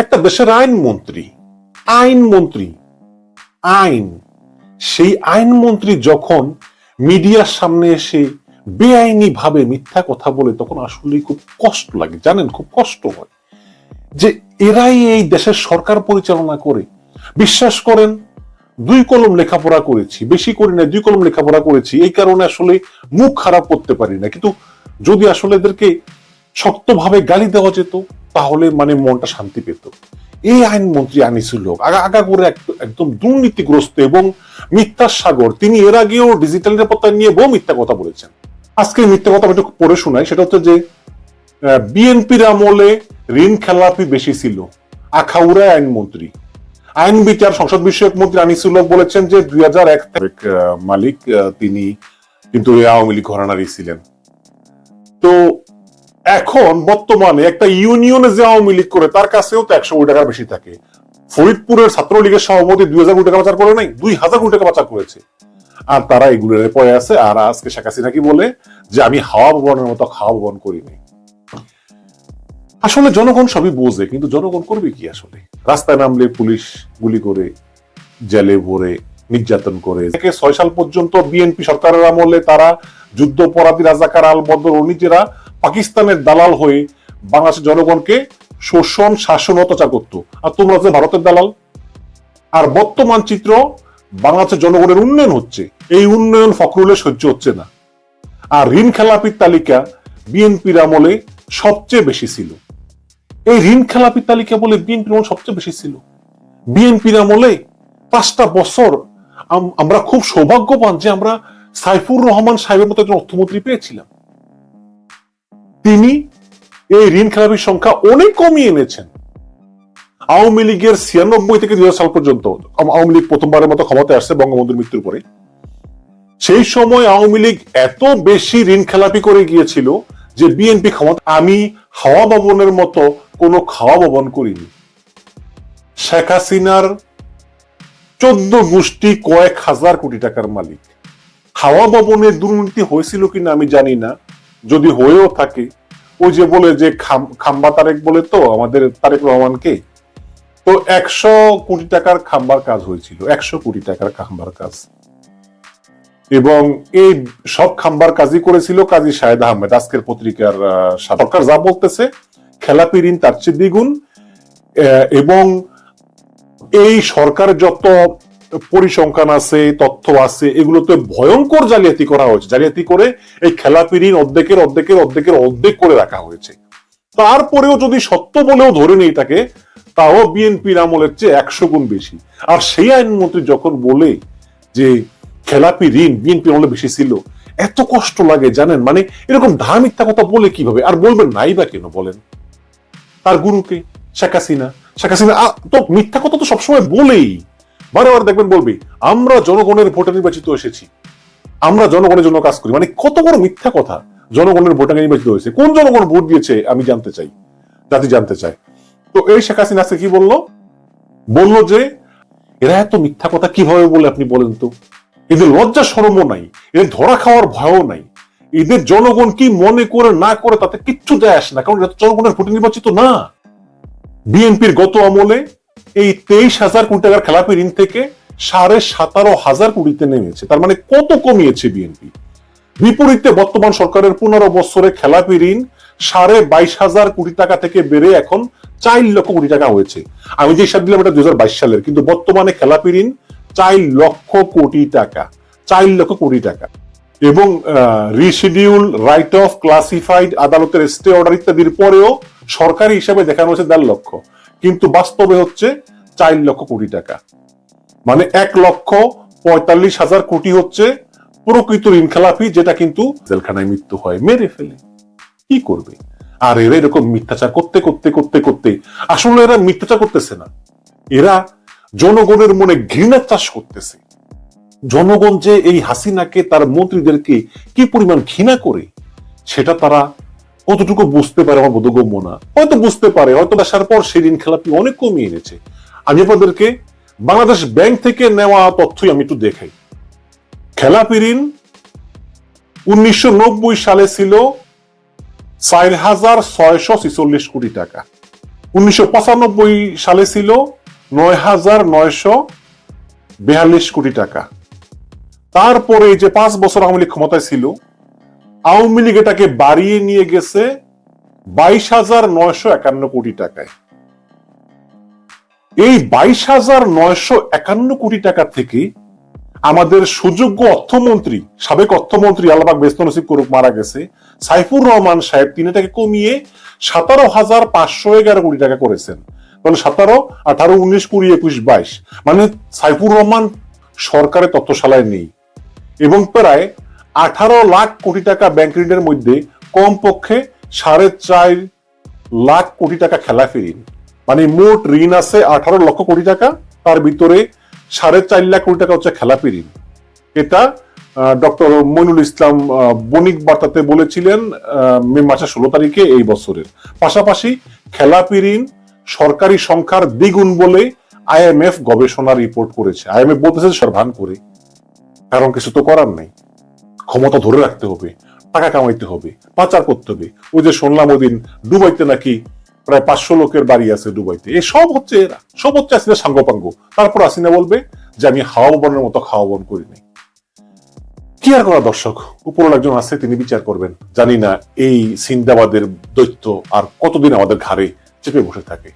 একটা দেশের আইনমন্ত্রী আইনমন্ত্রী আইন সেই আইনমন্ত্রী যখন মিডিয়ার সামনে এসে বেআইনি ভাবে মিথ্যা কথা বলে, তখন আসলে খুব কষ্ট লাগে। জানেন, খুব কষ্ট হয় যে এরাই এই দেশের সরকার পরিচালনা করে। বিশ্বাস করেন, দুই কলম লেখাপড়া করেছি, বেশি করি না দুই কলম লেখাপড়া করেছি। এই কারণে আসলে মুখ খারাপ করতে পারি না। কিন্তু যদি আসলে এদেরকে শক্তভাবে গালি দেওয়া যেত তাহলে মানে মনটা শান্তি পেত। এই আইনমন্ত্রী আনিসুল হক আগা আগা করে একদম দুর্নীতিগ্রস্ত এবং মিথ্যার সাগর। তিনি এর আগেও ডিজিটাল নিরাপত্তা নিয়ে বহু মিথ্যা কথা বলেছেন। আজকে মিথ্যা কথা একটু পড়ে শোনাই, সেটা হচ্ছে যে বিএনপির আমলে ঋণ খেলাপি বেশি ছিল। আখাউড়া আইনমন্ত্রী আইন বিচার সংসদ বিষয়ক মন্ত্রী আনিসুল হক বলেছেন যে, দুই হাজার এক তারিখ মালিক তিনি কিন্তু আওয়ামী লীগ ঘরানারই ছিলেন। তো এখন বর্তমানে একটা ইউনিয়নে যে আওয়ামী লীগ করে, তার কাছেও তো একশো কোটি টাকার বেশি থাকে। ফরিদপুরের ছাত্রলীগের সভাপতি দুই হাজার কোটি টাকা পাচার করে নাই, দুই হাজার কোটি টাকা পাচার করেছে। আর তারা এগুলোর পরে আছে, আর আজকে শেখ হাসিনা কি বলে যে, আমি হাওয়া ভবনের মতো খাওয়া ভবন করিনি আসলে জনগণ সবই বোঝে, কিন্তু জনগণ করবে কি আসলে? রাস্তায় নামলে পুলিশ গুলি করে, জেলে ভরে, নির্যাতন করে। থেকে ছয় সাল পর্যন্ত বিএনপি সরকারের আমলে তারা যুদ্ধ অপরাধী রাজাকার আল বদর নিজেরা পাকিস্তানের দালাল হয়ে বাংলাদেশের জনগণকে শোষণ, শাসন, অত্যাচার করত। আর তোমরা যে ভারতের দালাল? আর বর্তমান চিত্র বাংলাদেশের জনগণের উন্নয়ন হচ্ছে। এই উন্নয়ন ফখরুলের সহ্য হচ্ছে না। আর ঋণ খেলাপির তালিকা বিএনপির আমলে সবচেয়ে বেশি ছিল। এই ঋণ খেলাপির তালিকা বলে বিএনপির আমলে সবচেয়ে বেশি ছিল। বিএনপির আমলে পাঁচটা বছর আম- আমরা খুব সৌভাগ্যবান যে আমরা সাইফুর রহমান সাহেবের মতো একজন অর্থমন্ত্রী পেয়েছিলাম। তিনি এই ঋণ খেলাপির সংখ্যা অনেক কমিয়ে এনেছেন। আওয়ামী লীগের ছিয়ানব্বই থেকে দুই সাল পর্যন্ত, আওয়ামী লীগ প্রথমবারের মতো ক্ষমতায় আসছে বঙ্গবন্ধুর মৃত্যুর পরে। সেই সময় আওয়ামী লীগ এত বেশি ঋণ খেলাপি করে গিয়েছিল যে বিএনপি ক্ষমতা, আমি হাওয়া ভবনের মতো কোনো খাওয়া ভবন করিনি। শেখ হাসিনার চোদ্দ গোষ্ঠী কয়েক হাজার কোটি টাকার মালিক। হাওয়া ভবনের দুর্নীতি হয়েছিল কিনা আমি জানি না। যদি হয়েও থাকে ওই যে বলে যে খাম্বা তারেক বলে তো, আমাদের তারেক রহমানকে তো একশো কোটি টাকার খাম্বার কাজ হয়েছিল, একশো কোটি টাকার খাম্বার কাজ। এবং এই সব খাম্বার কাজই করেছিল কাজী শাহেদ আহমেদ। আজকের পত্রিকার সরকার যা বলতেছে খেলাপি ঋণ তার চেয়ে দ্বিগুণ। এবং এই সরকার যত পরিসংখ্যান আছে, তথ্য আছে, এগুলোতে ভয়ঙ্কর জালিয়াতি করা হয়েছে। জালিয়াতি করে এই খেলাপি ঋণ অর্ধেকের অর্ধেকের অর্ধেকের অর্ধেক করে রাখা হয়েছে। তারপরেও যদি সত্য বলেও ধরে নেই তাকে, তাও বিএনপির আমলের চেয়ে একশো গুণ বেশি। আর সেই আইনমন্ত্রী যখন বলে যে খেলাপি ঋণ বিএনপি আমলে বেশি ছিল, এত কষ্ট লাগে, জানেন? মানে এরকম ঢা মিথ্যা কথা বলে কীভাবে? আর বলবেন, নাই বা কেন বলেন? তার গুরুকে, শেখ হাসিনা। শেখ হাসিনা তো মিথ্যা কথা তো সবসময় বলেই। বারে বারে দেখবেন বলবি, আমরা জনগণের ভোটে নির্বাচিত এসেছি। আমরা জনগণের জন্য কাজ করি। মানে কত বড় মিথ্যা কথা জনগণের ভোটে নির্বাচিত হয়েছে। কোন জনগণ ভোট দিয়েছে আমি জানতে চাই, জাতি জানতে চাই তো এই শেখ হাসিনা কি বলল? বলল যে, এরা এত মিথ্যা কথা কীভাবে বলে আপনি বলেন তো? এদের লজ্জা সরমও নাই, এদের ধরা খাওয়ার ভয়ও নাই। এদের জনগণ কি মনে করে না করে তাতে কিচ্ছু দেয় আসে না, কারণ জনগণের ভোটে নির্বাচিত না। বিএনপির গত আমলে এই তেইশ হাজার কোটি টাকার খেলাপি ঋণ থেকে সাড়ে সতেরো হাজার কোটিতে নেমেছে। তার মানে কত কমিয়েছে বিএনপি? বিপরীতে বর্তমান সরকারের পনেরো বছরে খেলাপি ঋণ সাড়ে বাইশ হাজার কোটি টাকা থেকে বেড়ে এখন চার লক্ষ কোটি টাকা হয়েছে। আমি যে হিসাব দিলাম এটা দুই হাজার বাইশ সালের, কিন্তু বর্তমানে খেলাপি ঋণ চার লক্ষ কোটি টাকা, চার লক্ষ কোটি টাকা। এবং রিশিডিউল রাইট অফ ক্লাসিফাইড আদালতের স্টে অর্ডার ইত্যাদির পরেও সরকারি হিসাবে দেখানো হয়েছে দেড় লক্ষ। কিন্তু বাস্তবে হচ্ছে চার লক্ষ কোটি টাকা। মানে এক লক্ষ পঁয়তাল্লিশ হাজার কোটি হচ্ছে প্রকৃত ঋণ খেলাপি যেটা কিন্তু জেলখানায় মৃত্যু হয়, মেরে ফেলে। কি করবে? আর এরা এরকম মিথ্যাচার করতে করতে করতে করতে, আসলে এরা মিথ্যাচার করতেছে না। এরা জনগণের মনে ঘৃণা চাষ করতেছে। জনগণ যে এই হাসিনাকে, তার মন্ত্রীদেরকে কি পরিমাণ ঘৃণা করে, সেটা তারা কতটুকু বুঝতে পারে আমার বোধগম্য না। হয়তো বুঝতে পারে, হয়তো আসার পর সেই ঋণ খেলাপি অনেক কমিয়ে এনেছে। আমি আপনাদেরকে বাংলাদেশ ব্যাংক থেকে নেওয়া তথ্যই আমি একটু দেখাই। খেলাপি ঋণ উনিশশো নব্বই সালে ছিল চার হাজার ছয়শো ছিচল্লিশ কোটি টাকা। উনিশশো পঁচানব্বই সালে ছিল নয় হাজার নয়শো বেয়াল্লিশ কোটি টাকা। তারপরে যে পাঁচ বছর আওয়ামী লীগ ক্ষমতায় ছিল আওয়ামী লীগ এটাকে বাড়িয়ে নিয়ে গেছে বাইশ হাজার নয়শো একান্ন কোটি টাকায়। এই বাইশ হাজার নয়শো একান্ন কোটি টাকা থেকে আমাদের সুযোগ্য অর্থমন্ত্রী, সাবেক অর্থমন্ত্রী আল্লাহবাক বেস্ত নসিব করুক মারা গেছে, সাইফুর রহমান সাহেব। তিনি এটাকে কমিয়ে সতেরো হাজার পাঁচশো এগারো কোটি টাকা করেছেন। তাহলে সতেরো, আঠারো, উনিশ, কুড়ি, একুশ, বাইশ। মানে সাইফুর রহমান সরকারের তত্ত্বশালায় নেই। এবং প্রায় আঠারো লাখ কোটি টাকা ব্যাংক ঋণের মধ্যে কমপক্ষে সাড়ে চার লাখ কোটি টাকা খেলাফি ঋণ। মানে মোট ঋণ আছে আঠারো লক্ষ কোটি টাকা, তার ভিতরে সাড়ে চার লাখ কোটি টাকা হচ্ছে খেলাপি ঋণ। এটা ডক্টর মইনুল ইসলাম বণিক বার্তাতে বলেছিলেন মে মাসের ষোলো তারিখে এই বছরের। পাশাপাশি খেলাপি ঋণ সরকারি সংখ্যার দ্বিগুণ বলে আইএমএফ গবেষণা রিপোর্ট করেছে। আইএমএফ বলতেছে সরভান করে। কারণ কিছু তো করার নেই। ক্ষমতা ধরে রাখতে হবে, টাকা কামাইতে হবে, পাচার করতে হবে। ওই যে শুনলাম ওই দিন দুবাইতে নাকি প্রায় পাঁচশো লোকের বাড়ি আছে দুবাইতে। এই সব হচ্ছে এরা, সব হচ্ছে আসলে সাঙ্গপাঙ্গ। তারপর আসিনা বলবে যে, আমি হাওয়া বনের মতো খাওয়া বন করি নাই। কি আর করা দর্শক? উপর একজন আছে, তিনি বিচার করবেন। জানি না এই সিন্দাবাদের দৈত্য আর কতদিন আমাদের ঘাড়ে চেপে বসে থাকে।